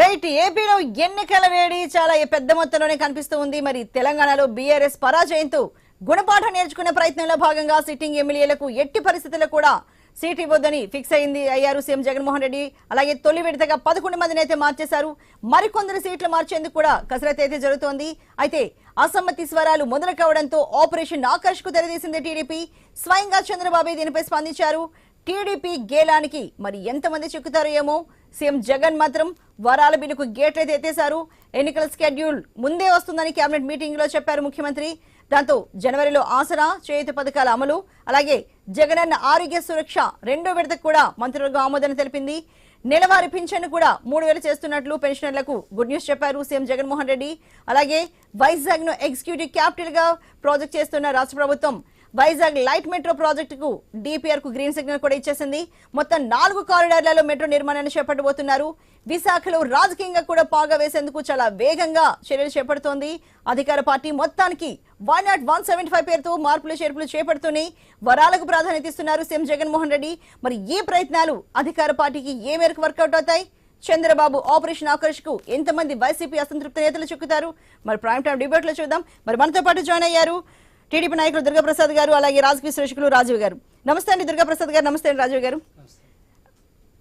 Right ఏపీలో ఎన్నికల వేడి చాలా పెద్ద మొత్తంలోనే కనిపిస్తూ ఉంది. మరి తెలంగాణలో బీఆర్ఎస్ పరాజయంతో గుణపాఠం నేర్చుకునే ప్రయత్నంలో భాగంగా సిట్టింగ్ ఎమ్మెల్యేలకు ఎట్టి పరిస్థితుల్లో కూడా సీట్ ఇవ్వద్దని ఫిక్స్ అయింది అయ్యారు సీఎం జగన్మోహన్ రెడ్డి. అలాగే తొలి విడతగా పదకొండు మందిని అయితే మార్చేశారు. మరికొందరు సీట్లు మార్చేందుకు కూడా కసరత్తు అయితే జరుగుతోంది. అయితే అసమ్మతి స్వరాలు మొదలు కావడంతో ఆపరేషన్ ఆకర్ష్కు తెరదీసింది టీడీపీ. స్వయంగా చంద్రబాబు దీనిపై స్పందించారు. టీడీపీ గేలానికి మరి ఎంతమంది చిక్కుతారో ఏమో? సీఎం జగన్ మాత్రం వరాల బిల్లుకు గేట్లైతే ఎత్తేశారు. ఎన్నికల స్కెడ్యూల్ ముందే వస్తుందని కేబినెట్ మీటింగ్లో చెప్పారు ముఖ్యమంత్రి. దాంతో జనవరిలో ఆసరా చేయుత పథకాల అమలు అలాగే జగనన్న ఆరోగ్య సురక్ష రెండో విడతకు కూడా మంత్రులకు ఆమోదం తెలిపింది. నెలవారి పింఛన్ కూడా మూడు వేలు చేస్తున్నట్లు పెన్షనర్లకు గుడ్ న్యూస్ చెప్పారు సీఎం జగన్మోహన్ రెడ్డి. అలాగే వైజాగ్ను ఎగ్జిక్యూటివ్ క్యాపిటల్గా ప్రాజెక్ట్ చేస్తున్న రాష్ట్ర ప్రభుత్వం వైజాగ్ లైట్ మెట్రో ప్రాజెక్టుకు డిపిఆర్కు గ్రీన్ సిగ్నల్ కూడా ఇచ్చేసింది. మొత్తం నాలుగు కారిడార్లలో మెట్రో నిర్మాణాన్ని చేపట్టబోతున్నారు. విశాఖలో రాజకీయంగా కూడా పాగా వేసేందుకు చాలా వేగంగా చర్యలు చేపడుతోంది. అధికార పార్టీ మొత్తానికి one not one seventy five పేరుతో మార్పులు చేర్పులు చేపడుతూనే వరాలకు ప్రాధాన్యత ఇస్తున్నారు సీఎం జగన్మోహన్ రెడ్డి. మరి ఈ ప్రయత్నాలు అధికార పార్టీకి ఏ మేరకు వర్కౌట్ అవుతాయి? చంద్రబాబు ఆపరేషన్ ఆకర్ష్కు ఎంతమంది వైసీపీ అసంతృప్త నేతలు చిక్కుతారు? మరి ప్రైమ్ టైం డిబేట్లో చూద్దాం. మరి మనతో పాటు జాయిన్ అయ్యారు టీడీపీ నాయకులు దుర్గాప్రసాద్ గారు అలాగే రాజకీయ శ్రేషకులు రాజీవ్ గారు. నమస్తే అండి దుర్గాప్రసాద్ గారు నమస్తే అండి రాజీవ్ గారు.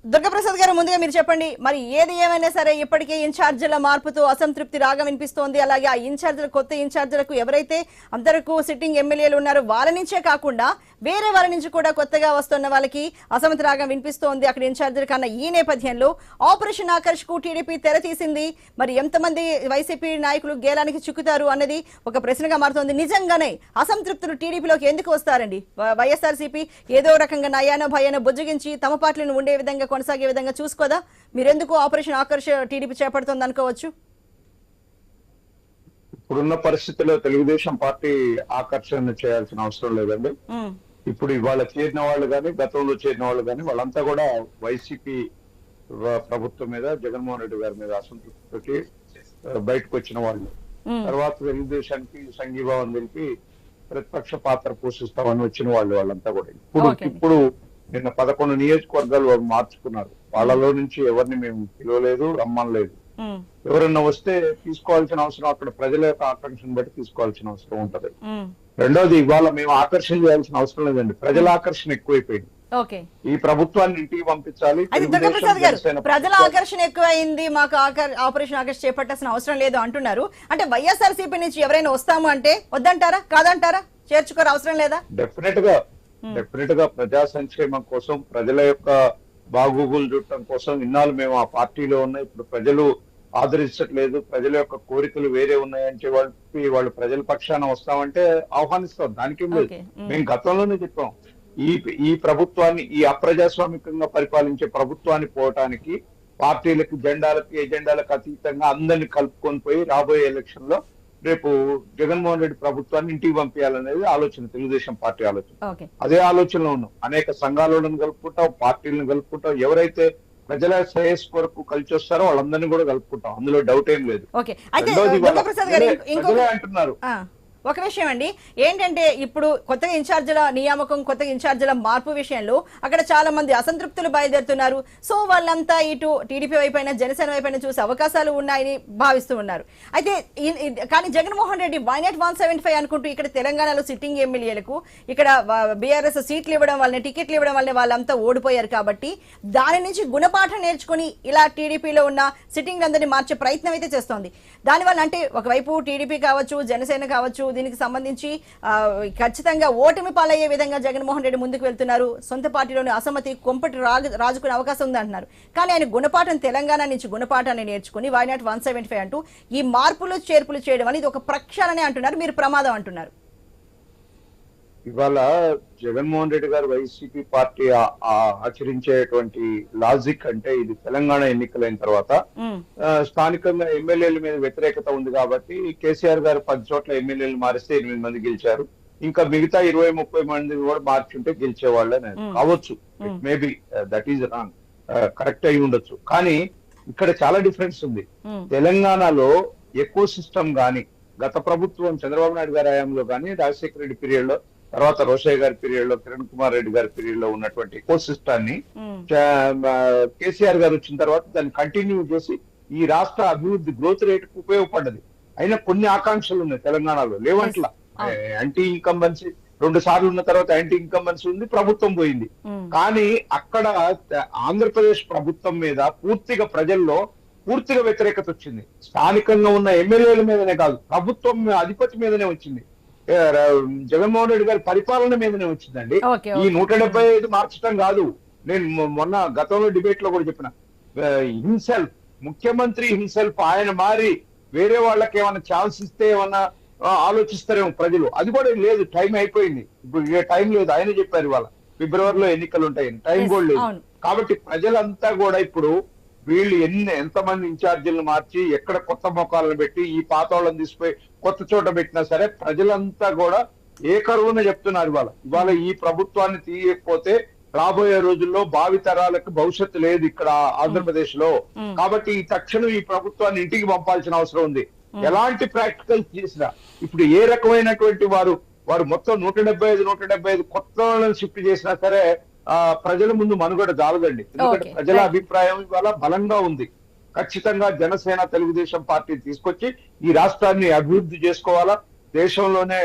దుర్గప్రసాద్ గారు ముందుగా మీరు చెప్పండి. మరి ఏది ఏమైనా సరే ఇప్పటికే ఇన్ఛార్జీల మార్పుతో అసంతృప్తి రాగా వినిపిస్తోంది. అలాగే ఆ ఇన్ఛార్జీల కొత్త ఇన్ఛార్జీలకు ఎవరైతే అందరకు సిట్టింగ్ ఎమ్మెల్యేలు ఉన్నారో వాళ్ళ నుంచే కాకుండా వేరే వాళ్ళ నుంచి కూడా కొత్తగా వస్తున్న వాళ్ళకి అసంతృప్తి రాగం వినిపిస్తోంది. అక్కడ ఇన్ఛార్జీల కన్నా ఈ నేపథ్యంలో ఆపరేషన్ ఆకర్ష్కు టీడీపీ తెర తీసింది. మరి ఎంతమంది వైసీపీ నాయకులు గేలానికి చిక్కుతారు అన్నది ఒక ప్రశ్నగా మారుతోంది. నిజంగానే అసంతృప్తులు టీడీపీలోకి ఎందుకు వస్తారండి? వైఎస్ఆర్సీపీ ఏదో రకంగా నయానో భయానో బుజ్జగించి తమ పార్టీలను ఉండే విధంగా కొనసాగే విధంగా చూసుకోదా? మీరెందుకు ఆపరేషన్ ఆకర్ష టీడీపీ చేపడుతోంది అనుకోవచ్చు? ఇప్పుడున్న పరిస్థితుల్లో తెలుగుదేశం పార్టీ ఆకర్షణ చేయాల్సిన అవసరం లేదండి. ఇప్పుడు ఇవాళ చేరిన వాళ్ళు కానీ గతంలో చేరిన వాళ్ళు కానీ వాళ్ళంతా కూడా వైసీపీ ప్రభుత్వం మీద జగన్మోహన్ రెడ్డి గారి మీద అసంతృప్తితోటి ఆ, బయటకు వచ్చిన వాళ్ళు. తర్వాత తెలుగుదేశానికి సంఘీభావం తెలిపి ప్రతిపక్ష పాత్ర పోషిస్తామని వచ్చిన వాళ్ళు వాళ్ళంతా కూడా. ఇప్పుడు. ఇప్పుడు నిన్న పదకొండు నియోజకవర్గాలు వాళ్ళు మార్చుకున్నారు. వాళ్ళలో నుంచి ఎవరిని మేము పిలవలేదు రమ్మనలేదు. ఎవరన్నా వస్తే తీసుకోవాల్సిన అవసరం అక్కడ ప్రజల యొక్క ఆకర్షణ బట్టి తీసుకోవాల్సిన అవసరం ఉంటది. రెండోది ఇవాళ మేము ఆకర్షణ చేయాల్సిన అవసరం లేదండి. ప్రజల ఆకర్షణ ఎక్కువైపోయింది. ఓకే. ఈ ప్రభుత్వాన్ని ఇంటికి పంపించాలి. ప్రజల ఆకర్షణ ఎక్కువైంది మాకు ఆపరేషన్ ఆకర్షణ చేపట్టాల్సిన అవసరం లేదు అంటున్నారు. అంటే వైఎస్ఆర్సీపీ నుంచి ఎవరైనా వస్తాము అంటే వద్దంటారా కాదంటారా? చేర్చుకోరు అవసరం లేదా? డెఫినెట్గా డెఫినెట్గా ప్రజా సంక్షేమం కోసం ప్రజల యొక్క బాగోగులు చూడటం కోసం ఇన్నాళ్ళు మేము ఆ పార్టీలో ఉన్నాయి ఇప్పుడు ప్రజలు ఆదరించట్లేదు. ప్రజల యొక్క కోరికలు వేరే ఉన్నాయని చెప్పి వాళ్ళు ప్రజల పక్షాన వస్తామంటే ఆహ్వానిస్తాం. దానికేం లేదు. Okay. Mm. మేము గతంలోనే చెప్పాం. ఈ ఈ ప్రభుత్వాన్ని ఈ అప్రజాస్వామికంగా పరిపాలించే ప్రభుత్వాన్ని పోవటానికి పార్టీలకు జెండాలకు ఎజెండాలకు అతీతంగా అందరిని కలుపుకొని పోయి రాబోయే ఎలక్షన్లో రేపు జగన్మోహన్ రెడ్డి ప్రభుత్వాన్ని ఇంటికి పంపించాలనేది ఆలోచన తెలుగుదేశం పార్టీ ఆలోచన. అదే ఆలోచనలో ఉన్నాం. అనేక సంఘాలను కలుపుకుంటాం పార్టీలను కలుపుకుంటాం. ఎవరైతే ప్రజల శ్రేయస్ కొరకు కలిసి వస్తారో వాళ్ళందరినీ కూడా కలుపుకుంటాం. అందులో డౌట్ ఏం లేదు. రెండోది అంటున్నారు. ఒక విషయం అండి. ఏంటంటే ఇప్పుడు కొత్తగా ఇన్ఛార్జీల నియామకం కొత్తగా ఇన్ఛార్జీల మార్పు విషయంలో అక్కడ చాలా మంది అసంతృప్తులు బయలుదేరుతున్నారు. సో వాళ్ళంతా ఇటు టీడీపీ వైపైన జనసేన వైపైన చూసే అవకాశాలు ఉన్నాయని భావిస్తూ ఉన్నారు. అయితే కానీ Jaganmohan Reddy why not one seventy five అనుకుంటూ ఇక్కడ తెలంగాణలో సిట్టింగ్ ఎమ్మెల్యేలకు ఇక్కడ బీఆర్ఎస్ సీట్లు ఇవ్వడం వల్లనే టికెట్లు ఇవ్వడం వల్లనే వాళ్ళంతా ఓడిపోయారు కాబట్టి దాని నుంచి గుణపాఠం నేర్చుకుని ఇలా టీడీపీలో ఉన్న సిట్టింగ్ అందరినీ మార్చే ప్రయత్నం అయితే చేస్తోంది. దానివల్ల అంటే ఒకవైపు టీడీపీ కావచ్చు జనసేన కావచ్చు దీనికి సంబంధించి ఖచ్చితంగా ఓటమి పాలయ్యే విధంగా జగన్మోహన్ రెడ్డి ముందుకు వెళ్తున్నారు. సొంత పార్టీలోని అసమ్మతి కొంపటి రాజుకునే అవకాశం ఉంది అంటున్నారు కానీ ఆయన గుణపాఠం తెలంగాణ నుంచి గుణపాఠాన్ని నేర్చుకుని why not one seventy five అంటూ ఈ మార్పులు చేర్పులు చేయడం అనేది ఒక ప్రక్షాళనే అంటున్నారు. మీరు ప్రమాదం అంటున్నారు. ఇవాళ జగన్మోహన్ రెడ్డి గారు వైసీపీ పార్టీ ఆచరించేటువంటి లాజిక్ అంటే ఇది తెలంగాణ ఎన్నికలైన తర్వాత స్థానికంగా ఎమ్మెల్యేల మీద వ్యతిరేకత ఉంది కాబట్టి కేసీఆర్ గారు పది చోట్ల ఎమ్మెల్యేలు మారిస్తే ఎనిమిది మంది గెలిచారు. ఇంకా మిగతా ఇరవై ముప్పై మంది కూడా మార్చుంటే గెలిచేవాళ్ళని కావచ్చు. Maybe that is wrong correct అయి ఉండొచ్చు. కానీ ఇక్కడ చాలా డిఫరెన్స్ ఉంది. తెలంగాణలో ఎకో సిస్టమ్ గాని గత ప్రభుత్వం చంద్రబాబు నాయుడు గారి హయాంలో కానీ రాజశేఖర రెడ్డి పీరియడ్లో తర్వాత రోషయ్య గారి పీరియడ్లో కిరణ్ కుమార్ రెడ్డి గారి పీరియడ్లో ఉన్నటువంటి ఎకో సిస్టాన్ని కేసీఆర్ గారు వచ్చిన తర్వాత దాన్ని కంటిన్యూ చేసి ఈ రాష్ట్ర అభివృద్ధి గ్రోత్ రేట్కు ఉపయోగపడ్డది. అయినా కొన్ని ఆకాంక్షలు ఉన్నాయి తెలంగాణలో. లేవంట్లా. యాంటీ ఇన్కంబెన్సీ రెండు సార్లు ఉన్న తర్వాత యాంటీ ఇన్కంబెన్సీ ఉంది ప్రభుత్వం పోయింది. కానీ అక్కడ ఆంధ్రప్రదేశ్ ప్రభుత్వం మీద పూర్తిగా ప్రజల్లో పూర్తిగా వ్యతిరేకత వచ్చింది. స్థానికంగా ఉన్న ఎమ్మెల్యేల మీదనే కాదు ప్రభుత్వం అధిపతి మీదనే వచ్చింది. జగన్మోహన్ రెడ్డి గారి పరిపాలన మీదనే వచ్చిందండి. ఈ. నూట డెబ్బై ఐదు మార్చడం కాదు. నేను మొన్న గతంలో డిబేట్లో కూడా చెప్పిన. హిమ్సెల్ఫ్ ముఖ్యమంత్రి హిమ్సెల్ఫ్ ఆయన మారి వేరే వాళ్ళకి ఏమైనా ఛాన్స్ ఇస్తే ఏమన్నా ఆలోచిస్తారేమో ప్రజలు. అది కూడా లేదు టైం అయిపోయింది. ఇప్పుడు టైం లేదు ఆయన చెప్పారు ఇవాళ. ఫిబ్రవరిలో ఎన్నికలు ఉంటాయని. టైం కూడా లేదు. కాబట్టి ప్రజలంతా కూడా ఇప్పుడు వీళ్ళు ఎన్ని ఎంతమంది ఇన్ఛార్జీలను మార్చి ఎక్కడ కొత్త మొక్కలను పెట్టి ఈ పాత వాళ్ళని తీసిపోయి కొత్త చోట పెట్టినా సరే ప్రజలంతా కూడా ఏ కరువున చెప్తున్నారు ఇవాళ. ఇవాళ ఈ ప్రభుత్వాన్ని తీయకపోతే రాబోయే రోజుల్లో భావి తరాలకు భవిష్యత్తు లేదు ఇక్కడ ఆంధ్రప్రదేశ్లో. కాబట్టి ఈ తక్షణం ఈ ప్రభుత్వాన్ని ఇంటికి పంపాల్సిన అవసరం ఉంది. ఎలాంటి ప్రాక్టికల్ చేసినా ఇప్పుడు ఏ రకమైనటువంటి వారు వారు మొత్తం నూట డెబ్బై ఐదు నూట డెబ్బై ఐదు కొత్త వాళ్ళని షిఫ్ట్ చేసినా సరే ప్రజల ముందు మనుగడ జాలదండి. ఎందుకంటే ప్రజల. అభిప్రాయం ఇవాళ బలంగా ఉంది. ఖచ్చితంగా జనసేన తెలుగుదేశం పార్టీ తీసుకొచ్చి ఈ రాష్ట్రాన్ని అభివృద్ధి చేసుకోవాలా? దేశంలోనే.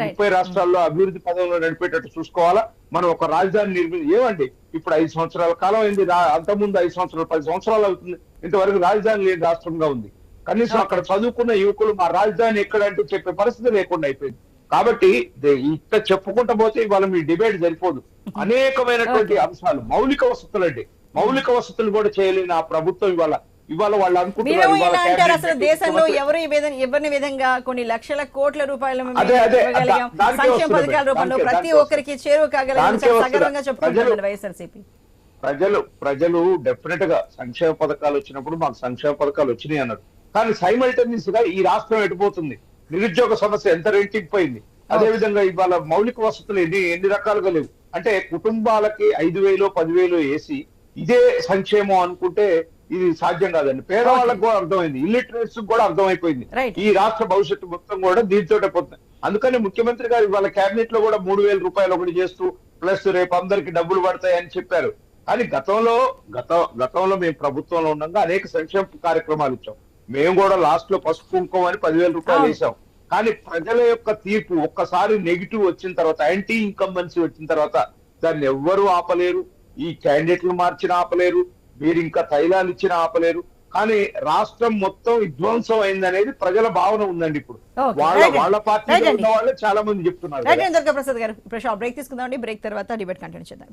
ముప్పై రాష్ట్రాల్లో అభివృద్ధి పదంలో నడిపేటట్టు చూసుకోవాలా? మనం ఒక రాజధాని నిర్మి ఏమండి? ఇప్పుడు ఐదు సంవత్సరాల కాలం అయింది. అంతకుముందు ఐదు సంవత్సరాలు పది సంవత్సరాలు అవుతుంది. ఇంతవరకు రాజధాని లేని రాష్ట్రంగా ఉంది. కనీసం అక్కడ చదువుకున్న యువకులు మా రాజధాని ఎక్కడంటే చెప్పే పరిస్థితి లేకుండా అయిపోయింది. కాబట్టి ఇట్ట చెప్పుకుంటా పోతే ఇవాళ మీ డిబేట్ సరిపోదు. అనేకమైనటువంటి అంశాలు మౌలిక వసతులు అండి మౌలిక వసతులు కూడా చేయలేని ఆ ప్రభుత్వం ఇవాళ ఇవాళ వాళ్ళు అనుకుంటున్నారు అసలు దేశంలో ఎవరు ఈ విధంగా ఎవరిని విధంగా కొన్ని లక్షల కోట్ల రూపాయలు సంక్షేమ పథకాల. రూపంలో ప్రతి ఒక్కరికి చేరువ చెప్పుకుంటున్నారు వైఎస్ఆర్సీపీ. ప్రజలు ప్రజలు డెఫినెట్గా సంక్షేమ పథకాలు వచ్చినప్పుడు మాకు సంక్షేమ పథకాలు వచ్చినాయి అన్నారు. కానీ సైమల్టేనియస్గా ఈ రాష్ట్రం ఎటుపోతుంది? నిరుద్యోగ సమస్య ఎంత రెట్టింపోయింది అదే విధంగా ఇవాళ మౌలిక వసతులు ఎన్ని ఎన్ని రకాలుగా లేవు? అంటే కుటుంబాలకి ఐదు వేలు పదివేలు వేసి ఇదే సంక్షేమం అనుకుంటే ఇది సాధ్యం కాదండి. పేదవాళ్ళకు కూడా అర్థమైంది. ఇల్లిటరేట్స్ కూడా అర్థమైపోయింది. ఈ రాష్ట్ర భవిష్యత్తు మొత్తం కూడా దీంతోటే పోతుంది. అందుకని ముఖ్యమంత్రి గారు ఇవాళ కేబినెట్లో కూడా మూడు వేల రూపాయలు ఒకటి చేస్తూ ప్లస్ రేపు అందరికి డబ్బులు పడతాయని చెప్పారు. కానీ గతంలో గత గతంలో మేము ప్రభుత్వంలో ఉండగా అనేక సంక్షేమ కార్యక్రమాలు ఇచ్చాం. మేము కూడా లాస్ట్లో పసుపు కుంకుమ అని పదివేల రూపాయలు. వేసాం కానీ ప్రజల యొక్క తీర్పు ఒక్కసారి నెగిటివ్ వచ్చిన తర్వాత యాంటీ ఇన్కంబెన్సీ వచ్చిన తర్వాత దాన్ని ఎవ్వరూ ఆపలేరు. ఈ క్యాండిడేట్లు మార్చిన ఆపలేరు. మీరు ఇంకా తైలాలు ఇచ్చిన ఆపలేరు. కానీ రాష్ట్రం మొత్తం విధ్వంసం అయిందనేది ప్రజల భావన ఉందండి ఇప్పుడు. వాళ్ళ. వాళ్ళ పార్టీలో. ఉన్న వాళ్ళే చాలా మంది చెప్తున్నారు ప్రసాద్ గారు. బ్రేక్ తీసుకుందామండి. బ్రేక్ తర్వాత డిబేట్ కంటిన్యూ చేద్దాం.